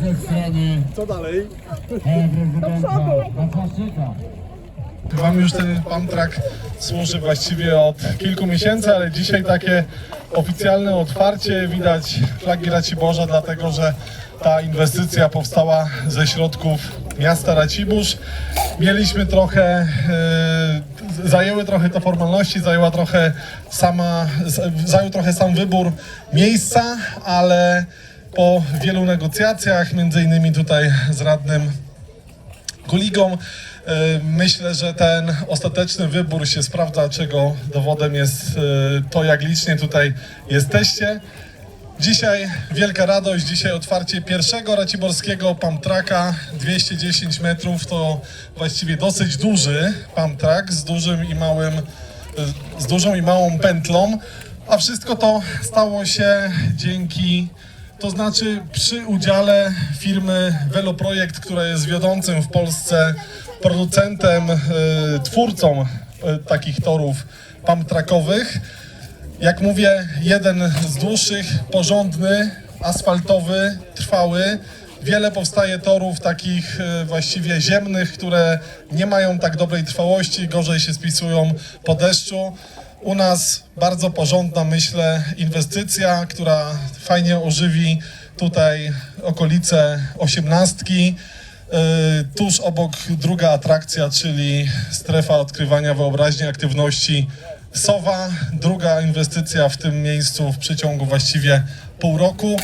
ze strony Co dalej? pana prezydenta Wacławczyka. Wam już ten Pamtrak służy właściwie od kilku miesięcy, ale dzisiaj takie oficjalne otwarcie, widać flagi Raciborza, dlatego że ta inwestycja powstała ze środków miasta Racibórz. Mieliśmy trochę, e, zajęły trochę te formalności, zajęła trochę sama, zajął trochę sam wybór miejsca, ale po wielu negocjacjach, między innymi tutaj z radnym Kuligą. E, Myślę, że ten ostateczny wybór się sprawdza, czego dowodem jest e, to, jak licznie tutaj jesteście. Dzisiaj wielka radość, dzisiaj otwarcie pierwszego raciborskiego pump-tracka, 210 metrów, to właściwie dosyć duży pump-track z dużym i małym, e, z dużą i małą pętlą, a wszystko to stało się dzięki to znaczy przy udziale firmy Veloprojekt, która jest wiodącym w Polsce producentem, e, twórcą e, takich torów pump-trackowych. Jak mówię, jeden z dłuższych, porządny, asfaltowy, trwały. Wiele powstaje torów takich e, właściwie ziemnych, które nie mają tak dobrej trwałości, gorzej się spisują po deszczu. U nas bardzo porządna, myślę, inwestycja, która fajnie ożywi tutaj okolice osiemnastki. Yy, Tuż obok druga atrakcja, czyli strefa odkrywania wyobraźni, aktywności Sowa. Druga inwestycja w tym miejscu w przeciągu właściwie pół roku.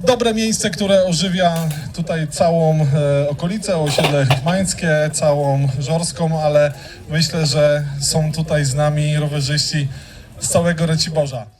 Dobre miejsce, które ożywia tutaj całą e, okolicę, osiedle Hitmańskie, całą Żorską, ale myślę, że są tutaj z nami rowerzyści z całego Reciborza.